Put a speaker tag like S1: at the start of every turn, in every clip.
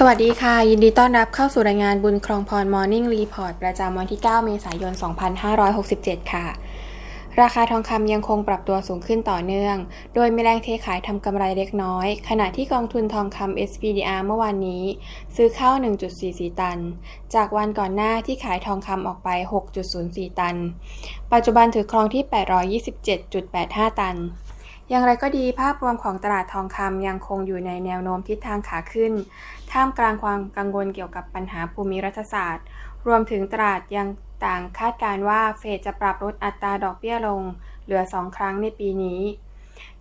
S1: สวัสดีค่ะ ยินดีต้อนรับเข้าสู่รายงานบุญครองพร Morning Report ประจำวันที่ 9 เมษายน 2567 ค่ะ ราคาทองคำยังคงปรับตัวสูงขึ้นต่อเนื่อง โดยมีแรงเทขายทำกำไรเล็กน้อย ขณะที่กองทุนทองคำ SPDR เมื่อวานนี้ ซื้อเข้า 1.44 ตัน จากวันก่อนหน้าที่ขายทองคำออกไป 6.04 ตัน ปัจจุบันถือครองที่ 827.85 ตัน อย่างไรก็ดีภาพรวมของตลาดทองคำยังคงอยู่ในแนวโน้มทิศทางขาขึ้น ท่ามกลางความกังวลเกี่ยวกับปัญหาภูมิรัฐศาสตร์ รวมถึงตลาดยังต่างคาดการณ์ว่าเฟดจะปรับลดอัตราดอกเบี้ยลง เหลือ 2 ครั้งในปีนี้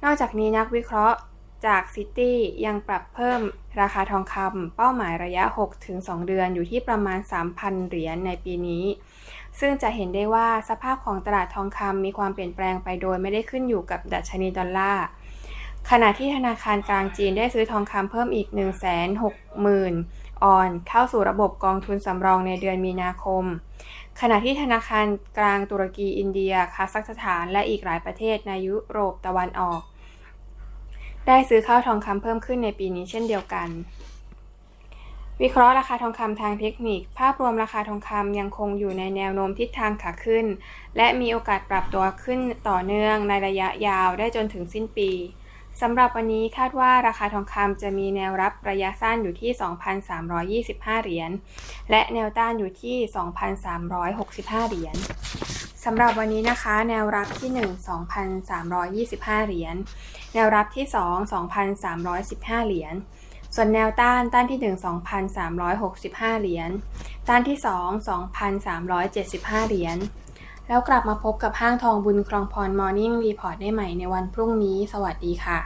S1: นอกจากนี้นักวิเคราะห์ จากซิตี้ยังปรับเพิ่มราคาทองคำเป้าหมายระยะ 6-2 เดือนอยู่ที่ประมาณ 3,000 เหรียญในปีนี้ ซึ่งจะเห็นได้ว่าสภาพของตลาดทองคำมีความเปลี่ยนแปลงไปโดยไม่ได้ขึ้นอยู่กับดัชนีดอลลาร์ขณะที่ธนาคารกลางจีนได้ซื้อทองคำเพิ่มอีก 160,000 ออนเข้าสู่ระบบกองทุนสำรองในเดือนมีนาคม ขณะที่ธนาคารกลางตุรกีอินเดีย คาซัคสถาน และอีกหลายประเทศในยุโรปตะวันออก ได้ซื้อข้าวทองคำเพิ่มขึ้นในปีนี้เช่นเดียวกัน วิเคราะห์ราคาทองคำทางเทคนิค ภาพรวมราคาทองคำยังคงอยู่ในแนวโน้มทิศทางขาขึ้น และมีโอกาสปรับตัวขึ้นต่อเนื่องในระยะยาวได้จนถึงสิ้นปีสำหรับวันนี้คาดว่าราคาทองคำจะมีแนวรับระยะสั้นอยู่ที่ 2,325 เหรียญ และแนวต้านอยู่ที่ 2,365 เหรียญ สำหรับวันนี้นะคะ แนวรับที่ 1 2,325 เหรียญ แนวรับที่ 2 2,315 เหรียญ ส่วนแนวต้านต้านที่ 1 2,365 เหรียญ ต้านที่ 2 2,375 เหรียญ แล้วกลับมาพบกับห้างทองบุญครองพร Morning Report ได้ใหม่ในวันพรุ่งนี้ สวัสดีค่ะ